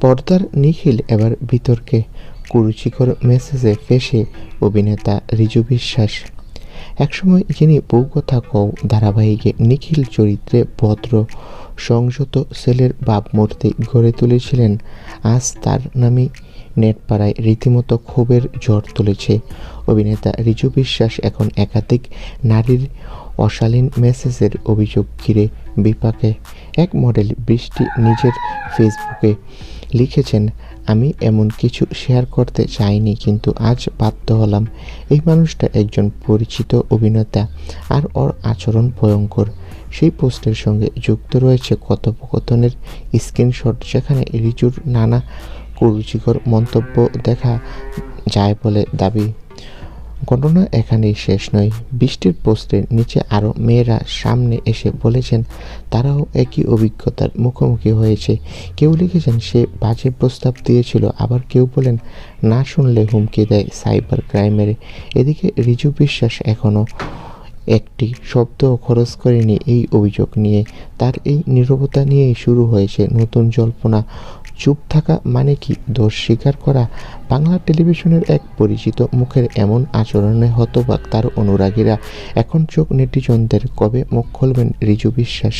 পর্দার নিখিল এবার বিতর্কে কুরুচিকর মেসেজে ফেসে অভিনেতা রিজু বিশ্বাস। একসময় যিনি বউ কথা কও ধারাবাহিকে নিখিল চরিত্রে ভদ্র, সংযত ছেলের ভাবমূর্তি গড়ে তুলেছিলেন, আজ তার নামে নেটপাড়ায় রীতিমতো ক্ষোভের ঝড় তুলেছে। অভিনেতা রিজু বিশ্বাস এখন একাধিক নারীর অশালীন মেসেজের অভিযোগ ঘিরে বিপাকে। এক মডেল বৃষ্টি নিজের ফেসবুকে লিখেছেন, আমি এমন কিছু শেয়ার করতে চাইনি, কিন্তু আজ বাধ্য হলাম। এই মানুষটা একজন পরিচিত অভিনেতা আর ওর আচরণ ভয়ঙ্কর। সেই পোস্টের সঙ্গে যুক্ত রয়েছে কথোপকথনের স্ক্রিনশট যেখানে রিচুর নানা কুরুচিকর মন্তব্য দেখা যায় বলে দাবি। ঘটনা এখানেই শেষ নয়। বৃষ্টির পোস্টের নিচে আরও মেয়েরা সামনে এসে বলেছেন, তারাও একই অভিজ্ঞতার মুখোমুখি হয়েছে। কেউ লিখেছেন, সে বাজে প্রস্তাব দিয়েছিল। আবার কেউ বলেন, না শুনলে হুমকি দেয় সাইবার ক্রাইমের। এদিকে রিজু বিশ্বাস এখনও একটি শব্দ খরচ করেনি এই অভিযোগ নিয়ে। তার এই নীরবতা নিয়েই শুরু হয়েছে নতুন জল্পনা। চুপ থাকা মানে কি? দোষ স্বীকার করা? বাংলা টেলিভিশনের এক পরিচিত মুখের এমন আচরণে হতবাক তার অনুরাগীরা। এখন চোখ নেটিজনদের কবে মুখ খুলবেন রিজু বিশ্বাস?